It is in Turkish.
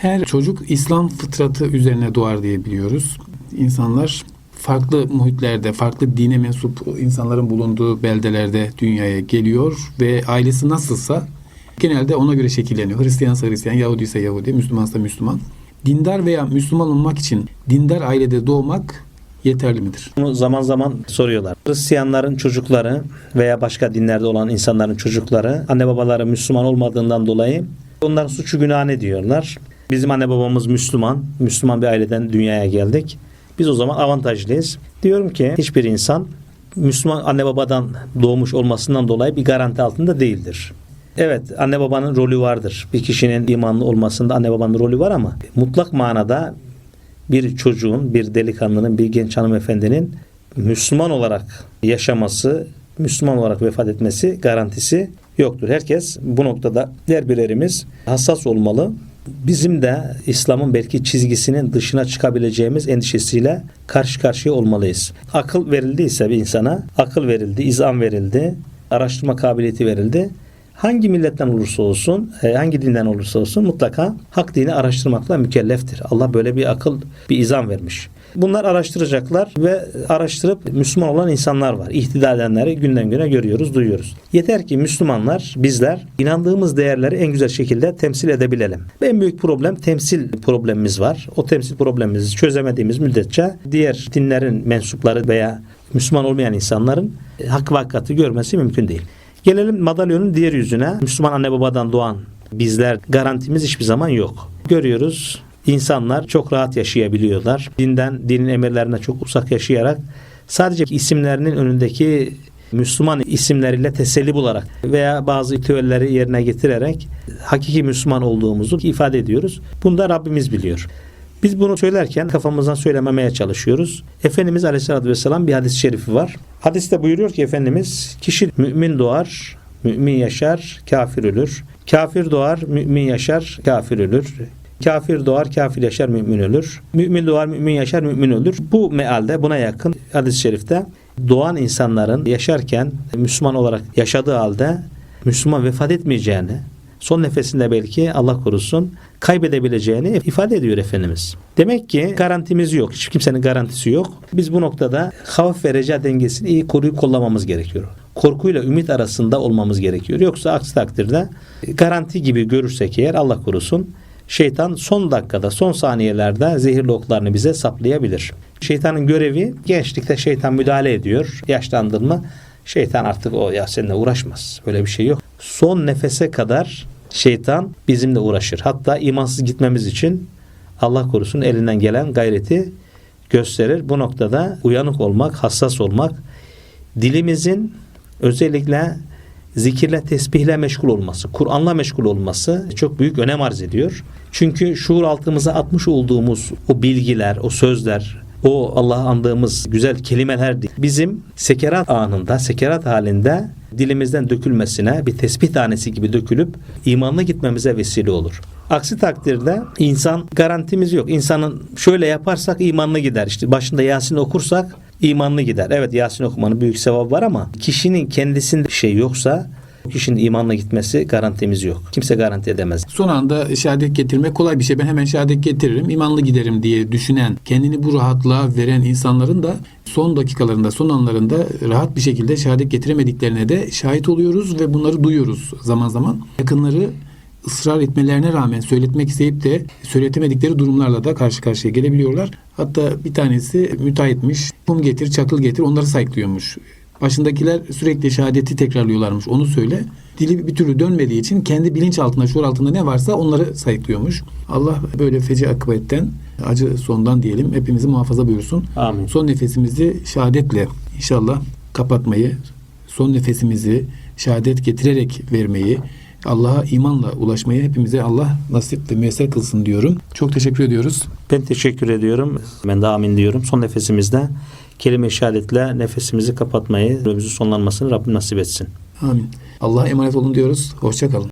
Her çocuk İslam fıtratı üzerine doğar diye biliyoruz. İnsanlar farklı muhitlerde, farklı dine mensup insanların bulunduğu beldelerde dünyaya geliyor ve ailesi nasılsa genelde ona göre şekilleniyor. Hristiyansa Hristiyan, Yahudi ise Yahudi, Müslümansa Müslüman. Dindar veya Müslüman olmak için dindar ailede doğmak yeterli midir? Bunu zaman zaman soruyorlar. Hristiyanların çocukları veya başka dinlerde olan insanların çocukları anne babaları Müslüman olmadığından dolayı onların suçu günah ne diyorlar. Bizim anne babamız Müslüman. Müslüman bir aileden dünyaya geldik. Biz o zaman avantajlıyız. Diyorum ki hiçbir insan Müslüman anne babadan doğmuş olmasından dolayı bir garanti altında değildir. Evet anne babanın rolü vardır. Bir kişinin imanlı olmasında anne babanın rolü var ama mutlak manada bir çocuğun, bir delikanlının, bir genç hanımefendinin Müslüman olarak yaşaması, Müslüman olarak vefat etmesi garantisi yoktur. Herkes bu noktada her birerimiz hassas olmalı. Bizim de İslam'ın belki çizgisinin dışına çıkabileceğimiz endişesiyle karşı karşıya olmalıyız. Akıl verildiyse bir insana, akıl verildi, izan verildi, araştırma kabiliyeti verildi. Hangi milletten olursa olsun, e, hangi dinden olursa olsun mutlaka hak dini araştırmakla mükelleftir. Allah böyle bir akıl, bir izan vermiş. Bunlar araştıracaklar ve araştırıp Müslüman olan insanlar var. İhtida edenleri günden güne görüyoruz, duyuyoruz. Yeter ki Müslümanlar, bizler inandığımız değerleri en güzel şekilde temsil edebilelim. En büyük problem temsil problemimiz var. O temsil problemimizi çözemediğimiz müddetçe diğer dinlerin mensupları veya Müslüman olmayan insanların e, hak ve hakikati görmesi mümkün değil. Gelelim madalyonun diğer yüzüne. Müslüman anne babadan doğan bizler garantimiz hiçbir zaman yok. Görüyoruz insanlar çok rahat yaşayabiliyorlar. Dinden, dinin emirlerine çok uzak yaşayarak sadece isimlerinin önündeki Müslüman isimleriyle teselli bularak veya bazı ritüelleri yerine getirerek hakiki Müslüman olduğumuzu ifade ediyoruz. Bunu da Rabbimiz biliyor. Biz bunu söylerken kafamızdan söylememeye çalışıyoruz. Efendimiz Aleyhisselatü Vesselam bir hadis-i şerifi var. Hadiste buyuruyor ki Efendimiz kişi mümin doğar, mümin yaşar, kafir ölür. Kafir doğar, mümin yaşar, kafir ölür. Kafir doğar, kafir yaşar, mümin ölür. Mümin doğar, mümin yaşar, mümin ölür. Bu mealde buna yakın hadis-i şerifte doğan insanların yaşarken Müslüman olarak yaşadığı halde Müslüman vefat etmeyeceğini, son nefesinde belki Allah korusun kaybedebileceğini ifade ediyor Efendimiz. Demek ki garantimiz yok. Hiç kimsenin garantisi yok. Biz bu noktada havf ve reca dengesini iyi koruyup kollamamız gerekiyor. Korkuyla ümit arasında olmamız gerekiyor. Yoksa aksi takdirde garanti gibi görürsek eğer Allah korusun şeytan son dakikada, son saniyelerde zehirli oklarını bize saplayabilir. Şeytanın görevi gençlikte şeytan müdahale ediyor. Yaşlandırma şeytan artık o ya seninle uğraşmaz. Öyle bir şey yok. Son nefese kadar şeytan bizimle uğraşır. Hatta imansız gitmemiz için Allah korusun elinden gelen gayreti gösterir. Bu noktada uyanık olmak, hassas olmak, dilimizin özellikle zikirle, tesbihle meşgul olması, Kur'an'la meşgul olması çok büyük önem arz ediyor. Çünkü şuur altımıza atmış olduğumuz o bilgiler, o sözler, o Allah'ı andığımız güzel kelimeler değil. bizim sekerat anında, sekerat halinde dilimizden dökülmesine bir tesbih tanesi gibi dökülüp imanla gitmemize vesile olur. Aksi takdirde insan garantimiz yok. İnsanın şöyle yaparsak imanlı gider. İşte başında Yasin okursak imanlı gider. Evet Yasin okumanın büyük sevabı var ama kişinin kendisinde şey yoksa kişinin imanla gitmesi garantimiz yok. Kimse garanti edemez. Son anda şehadet getirmek kolay bir şey. Ben hemen şehadet getiririm, imanlı giderim diye düşünen, kendini bu rahatlığa veren insanların da son dakikalarında, son anlarında rahat bir şekilde şehadet getiremediklerine de şahit oluyoruz ve bunları duyuyoruz zaman zaman. Yakınları ısrar etmelerine rağmen söyletmek isteyip de söyletemedikleri durumlarla da karşı karşıya gelebiliyorlar. Hatta bir tanesi müteahhitmiş, kum getir, çakıl getir onları sayıklıyormuş. Başındakiler sürekli şehadeti tekrarlıyorlarmış. Onu söyle. Dili bir türlü dönmediği için kendi bilinç altında, şuur altında ne varsa onları sayıklıyormuş. Allah böyle feci akıbetten, acı sondan diyelim hepimizi muhafaza buyursun. Amin. Son nefesimizi şehadetle inşallah kapatmayı, son nefesimizi şehadet getirerek vermeyi, Allah'a imanla ulaşmayı hepimize Allah nasip ve müyesser kılsın diyorum. Çok teşekkür ediyoruz. Ben teşekkür ediyorum. Ben de amin diyorum. Son nefesimizde kelime-i şehadetle nefesimizi kapatmayı, ömrümüzün sonlanmasını Rabbim nasip etsin. Amin. Allah'a emanet olun diyoruz. Hoşça kalın.